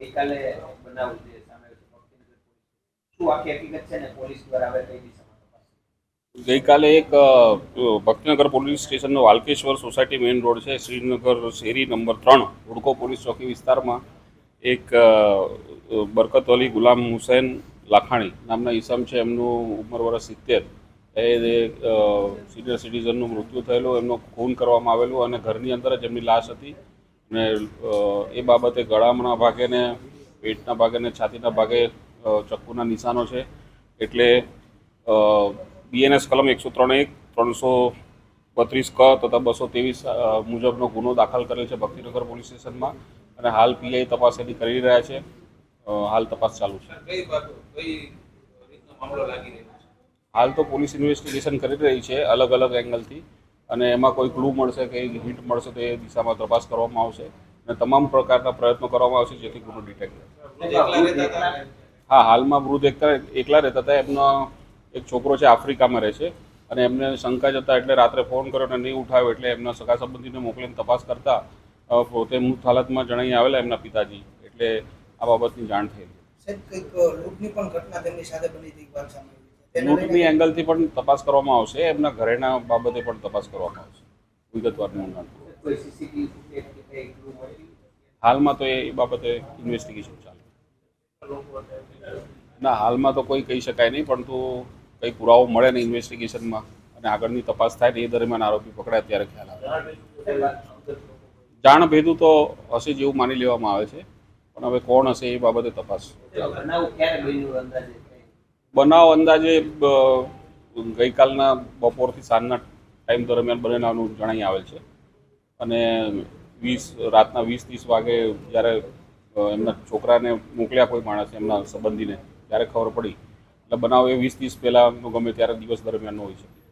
ગઈકાલે બનાવ જે સામે શું આખી હકીકત છે ને પોલીસ દ્વારા હવે કઈ ગઈકાલે એક ભક્તિનગર પોલીસ સ્ટેશનનો વાલકેશ્વર સોસાયટી મેઇન રોડ છે, શ્રીનગર શેરી નંબર ત્રણ હુડકો પોલીસ ચોકી વિસ્તારમાં એક બરકતવલી ગુલામ હુસૈન લાખાણી નામના ઈસમ છે, એમનું ઉંમર વર્ષ સિત્તેર. એ સિનિયર સિટીઝનનું મૃત્યુ થયેલું, એમનો ખૂન કરવામાં આવેલું અને ઘરની અંદર જ એમની લાશ હતી. અને એ બાબતે ગળાના ભાગે ને પેટના ભાગે ને છાતીના ભાગે ચક્કુના નિશાનો છે. એટલે બીએનએસ કલમ એકસો ત્રણ એક ત્રણસો બત્રીસ ક તથા બસો ત્રેવીસ મુજબનો ગુનો દાખલ કરેલ છે ભક્તિનગર પોલીસ સ્ટેશનમાં અને હાલ પીઆઈ તપાસ એની કરી રહ્યા છે. હાલ તપાસ ચાલુ છે? હાલ તો પોલીસ ઇન્વેસ્ટિગેશન કરી રહી છે અલગ અલગ એંગલથી. અને એમાં કોઈ ક્લુ મળશે કે હિન્ટ મળશે તો એ દિશામાં તપાસ કરવામાં આવશે અને તમામ પ્રકારના પ્રયત્નો કરવામાં આવશે જેથી ગુનો ડિટેક્ટ હા હાલમાં વૃદ્ધ એકતા એકલા રહેતા હતા. એમનો એક છોકરો છે આફ્રિકામાં રહે છે અને એમને શંકા જતા એટલે રાત્રે ફોન કર્યો અને નહીં ઉઠાવ્યો એટલે એમના સગા સંબંધીને મોકલીને તપાસ કરતા પોતે મૃત હાલતમાં જણાઈ આવેલા એમના પિતાજી. એટલે આ બાબતની જાણ થયેલી. સાહેબ કંઈક લૂંટની પણ ઘટના તેમની સાથે બની હતી એક વાર સામે લૂંટની એંગલથી પણ તપાસ કરવામાં આવશે એમના ઘરેના બાબતે પણ તપાસ કરવામાં આવશે વિગતવાર મળી હાલમાં તો એ બાબતે ઇન્વેસ્ટિગેશન ચાલે. ના હાલમાં તો કોઈ કહી શકાય નહીં પરંતુ કંઈ પુરાવો મળે ને ઇન્વેસ્ટિગેશનમાં અને આગળની તપાસ થાય ને એ દરમિયાન આરોપી પકડાય ત્યારે ખ્યાલ આવે. જાણ ભેદું તો હશે જેવું માની લેવામાં આવે છે પણ હવે કોણ હશે એ બાબતે તપાસ બનાવ અંદાજે ગઈકાલના બપોરથી સાંજના ટાઈમ દરમિયાન બનેલાનું જણાઈ આવેલ છે. અને વીસ, રાતના વીસ ત્રીસ વાગે જ્યારે એમના છોકરાને મોકલ્યા કોઈ માણસ એમના સંબંધીને, ત્યારે ખબર પડી. એટલે બનાવ એ વીસ ત્રીસ પહેલાંનો ગમે ત્યારે દિવસ દરમિયાનનો હોઈ શકે.